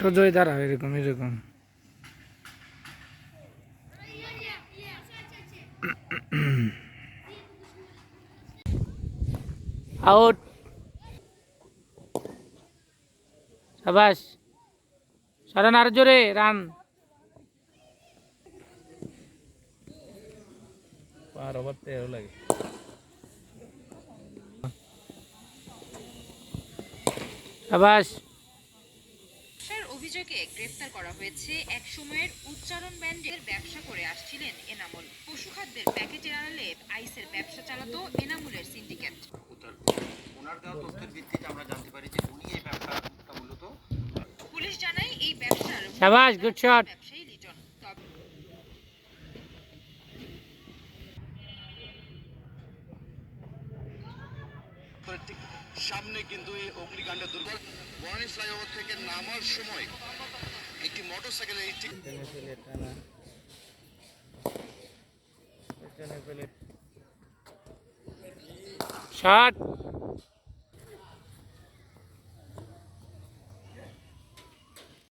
সোজই দাঁড়াও এরকম এরকম। আউট। সাবাস সরেন আর জোরে রান। পার ওভার তেরো লাগে। সাবাস। অভিযোগে গ্রেফতার করা হয়েছে। এক সময়ের উচ্চারণ ব্যান্ডের ব্যবসা করে আসছিলেন এনামুল। পশুখাদ্যের প্যাকেটের আড়ালে আইসের ব্যবসা চালাতো এনামুলের সিন্ডিকেট। ওনার দেওয়া তথ্যের ভিত্তিতে আমরা জানতে পারি যে উনি এই ব্যবসাটা মূলত পুলিশ জানায় এই ব্যবসার সাবাস, গুড শট। ব্যবসায়ী লিটন। তবে ঠিক সামনে কিন্তু এই অগ্নিকাণ্ডের দুর্ঘটনা। বনানী ফ্লাইওভার থেকে নামার সময় একটি মোটর সাইকেলে এই ঠিক টেনে।